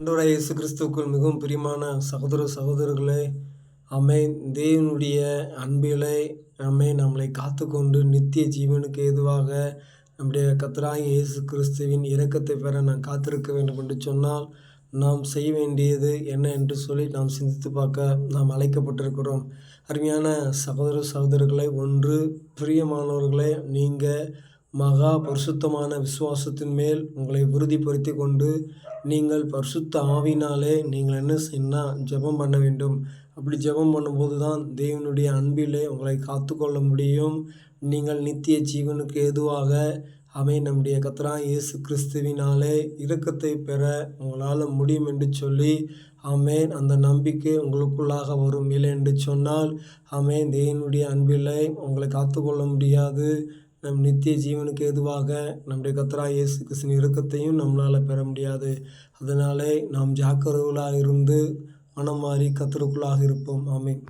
அன்றோட இயேசு கிறிஸ்துவுக்குள் மிகவும் பிரியமான சகோதர சகோதரர்களே அமை தேவனுடைய அன்பிலே நம்மை நம்மளை காத்துக்கொண்டு நித்திய ஜீவனுக்கு ஏதுவாக நம்முடைய கர்த்தராகிய இயேசு கிறிஸ்துவின் இரக்கத்தை பெற நான் காத்திருக்க வேண்டும் என்று சொன்னால் நாம் செய்ய வேண்டியது என்ன என்று சொல்லி நாம் சிந்தித்து பார்க்க நாம் அழைக்கப்பட்டிருக்கிறோம். அருமையான சகோதர சகோதரர்களை ஒன்று பிரியமானவர்களே நீங்கள் மகா பரிசுத்தமான விசுவாசத்தின் மேல் உங்களை உறுதிப்படுத்தி கொண்டு நீங்கள் பரிசுத்த ஆவினாலே நீங்கள் என்ன செய்யணும்னா ஜெபம் பண்ண வேண்டும். அப்படி ஜெபம் பண்ணும்போது தான் தேவனுடைய அன்பிலே உங்களை காத்துக்கொள்ள முடியும். நீங்கள் நித்திய ஜீவனுக்கு ஏதுவாக அவை நம்முடைய கத்ரா இயேசு கிறிஸ்துவினாலே இரக்கத்தை பெற உங்களால் முடியும் என்று சொல்லி ஆமென். அந்த நம்பிக்கை உங்களுக்குள்ளாக வரும். இல்லை என்று சொன்னால் ஆமென். தேவனுடைய அன்பிலே உங்களை காத்துக்கொள்ள முடியாது. நம் நித்திய ஜீவனுக்கு ஏதுவாக நம்முடைய கத்ரா இயேசு கிருஷ்ணன் இறக்கத்தையும் நம்மளால் பெற முடியாது. அதனாலே நாம் ஜாக்கிரவுகளாக இருந்து மனம் மாறி கத்தருக்குள்ளாக இருப்போம். ஆமீன்.